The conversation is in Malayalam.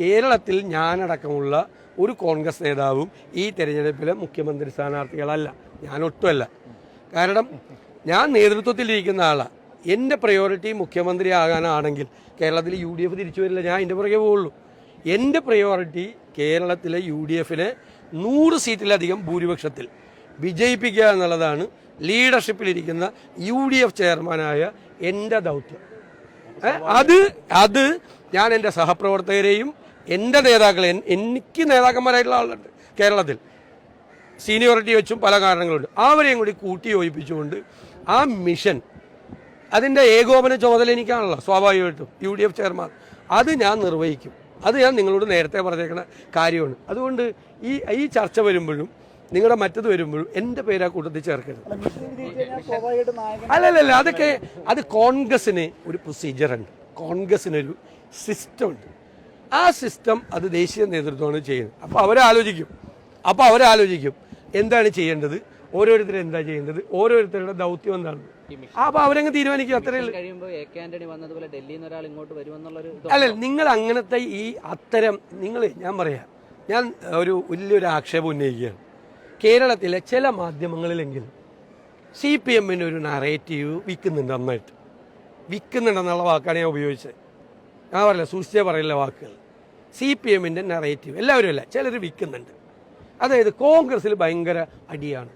കേരളത്തിൽ ഞാനടക്കമുള്ള ഒരു കോൺഗ്രസ് നേതാവും ഈ തെരഞ്ഞെടുപ്പിലെ മുഖ്യമന്ത്രി സ്ഥാനാർത്ഥികളല്ല. ഞാൻ ഒട്ടുമല്ല കാരണം ഞാൻ നേതൃത്വത്തിലിരിക്കുന്ന ആളാണ് എന്റെ പ്രയോറിറ്റി മുഖ്യമന്ത്രി ആകാനാണെങ്കിൽ കേരളത്തിൽ യു ഡി എഫ് തിരിച്ചു വരില്ല. ഞാൻ എന്റെ പുറകെ പോവുള്ളൂ. എന്റെ പ്രയോറിറ്റി കേരളത്തിലെ യു ഡി എഫിനെ നൂറ് സീറ്റിലധികം ഭൂരിപക്ഷത്തിൽ വിജയിപ്പിക്കുക എന്നുള്ളതാണ് ലീഡർഷിപ്പിലിരിക്കുന്ന യു ഡി എഫ് ചെയർമാനായ എന്റെ ദൗത്യം. അത് അത് ഞാൻ എന്റെ സഹപ്രവർത്തകരെയും എന്റെ നേതാക്കൾ എനിക്ക് നേതാക്കന്മാരായിട്ടുള്ള ആളുണ്ട് കേരളത്തിൽ. സീനിയോറിറ്റി വെച്ചും പല കാരണങ്ങളുണ്ട്. അവരെയും കൂടി കൂട്ടി യോജിപ്പിച്ചുകൊണ്ട് ആ മിഷൻ അതിന്റെ ഏകോപന ചുമതല എനിക്കാണല്ലോ സ്വാഭാവികമായിട്ടും യു ഡി എഫ് ചെയർമാൻ. അത് ഞാൻ നിർവഹിക്കും. അത് ഞാൻ നിങ്ങളോട് നേരത്തെ പറഞ്ഞേക്കുന്ന കാര്യമാണ്. അതുകൊണ്ട് ഈ ഈ ചർച്ച വരുമ്പോഴും നിങ്ങളുടെ മറ്റത് വരുമ്പോഴും എന്റെ പേര് ആ കൂട്ടത്തിൽ ചേർക്കരുത്. അല്ല, അതൊക്കെ അത് കോൺഗ്രസിന് ഒരു പ്രൊസീജിയർ ഉണ്ട്. കോൺഗ്രസിനൊരു സിസ്റ്റം ഉണ്ട്. ആ സിസ്റ്റം അത് ദേശീയ നേതൃത്വമാണ് ചെയ്യുന്നത്. അപ്പോൾ അവരാലോചിക്കും. അപ്പോൾ അവരാലോചിക്കും. എന്താണ് ചെയ്യേണ്ടത്? ഓരോരുത്തർ എന്താ ചെയ്യേണ്ടത്? ഓരോരുത്തരുടെ ദൗത്യം എന്താണ്? അപ്പോൾ അവരങ്ങ് തീരുമാനിക്കും. അത്രയേ അല്ല നിങ്ങൾ അങ്ങനത്തെ ഈ അത്തരം നിങ്ങൾ ഞാൻ പറയാം. ഞാൻ ഒരു വലിയൊരു ആക്ഷേപം ഉന്നയിക്കുകയാണ്. കേരളത്തിലെ ചില മാധ്യമങ്ങളിലെങ്കിലും സി പി എമ്മിന് ഒരു നറേറ്റീവ് വിൽക്കുന്നുണ്ട് നന്നായിട്ട്. വിൽക്കുന്നുണ്ടെന്നുള്ള വാക്കാണ് ഞാൻ ഉപയോഗിച്ചത്. ഞാൻ പറയില്ല സൂക്ഷിച്ചേ പറയില്ല വാക്കുകൾ. സി പി എമ്മിന്റെ നെറേറ്റീവ് എല്ലാവരും അല്ല? ചിലർ വിൽക്കുന്നുണ്ട്. അതായത് കോൺഗ്രസ്സിൽ ഭയങ്കര അടിയാണ്.